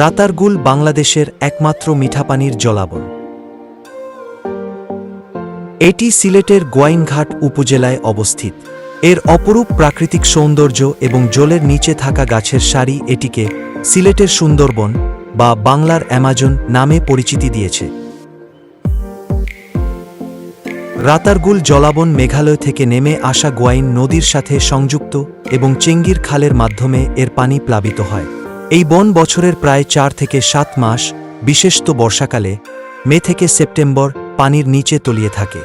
রাতারগুল বাংলাদেশের একমাত্র মিঠাপানির জলাবন। এটি সিলেটের গোয়াইনঘাট উপজেলায় অবস্থিত। এর অপরূপ প্রাকৃতিক সৌন্দর্য এবং জলের নিচে থাকা গাছের সারি এটিকে সিলেটের সুন্দরবন বা বাংলার অ্যামাজন নামে পরিচিতি দিয়েছে। রাতারগুল জলাবন মেঘালয় থেকে নেমে আসা গোয়াইন নদীর সাথে সংযুক্ত এবং চেঙ্গির খালের মাধ্যমে এর পানি প্লাবিত হয়। এই বন বছরের প্রায় চার থেকে সাত মাস, বিশেষত বর্ষাকালে, মে থেকে সেপ্টেম্বর পানির নিচে তলিয়ে থাকে।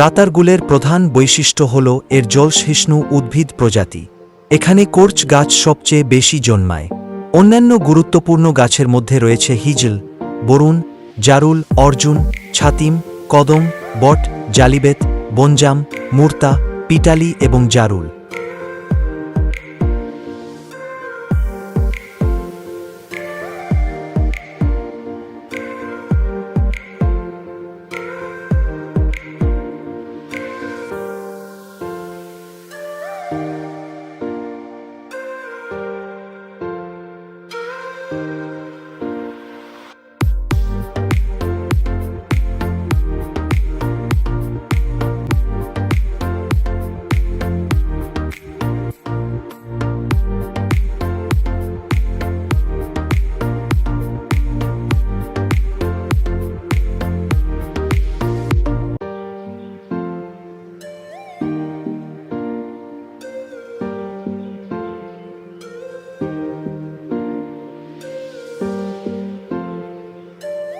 রাতারগুলের প্রধান বৈশিষ্ট্য হল এর জলসহিষ্ণু উদ্ভিদ প্রজাতি। এখানে কোর্চ গাছ সবচেয়ে বেশি জন্মায়। অন্যান্য গুরুত্বপূর্ণ গাছের মধ্যে রয়েছে হিজল, বরুণ, জারুল, অর্জুন, ছাতিম, কদম, বট, জালিবেত, বনজাম, মুর্তা, পিটালি এবং জারুল।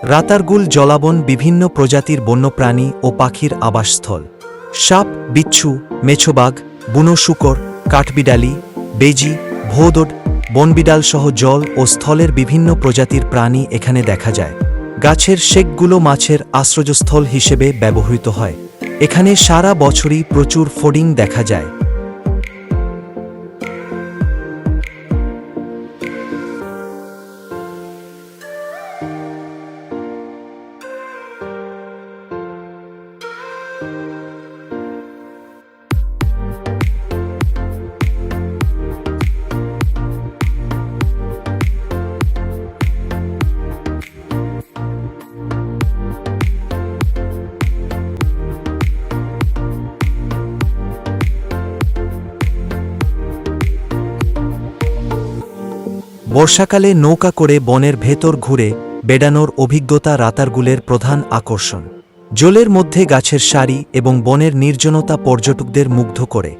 রাতারগুল জলাবন বিভিন্ন প্রজাতির বন্যপ্রাণী ও পাখির আবাসস্থল। সাপ, বিচ্ছু, মেছোবাঘ, বুনো শুকর, কাঠবিড়ালি, বেজি, ভোদড, বনবিড়াল সহ জল ও স্থলের বিভিন্ন প্রজাতির প্রাণী এখানে দেখা যায়। গাছের শেকগুলো মাছের আশ্রয়স্থল হিসেবে ব্যবহৃত হয়। এখানে সারা বছরই প্রচুর ফোডিং দেখা যায়। বর্ষাকালে নৌকা করে বনের ভেতর ঘুরে বেড়ানোর অভিজ্ঞতা রাতারগুলের প্রধান আকর্ষণ। জলের মধ্যে গাছের সারি এবং বনের নির্জনতা পর্যটকদের মুগ্ধ করে।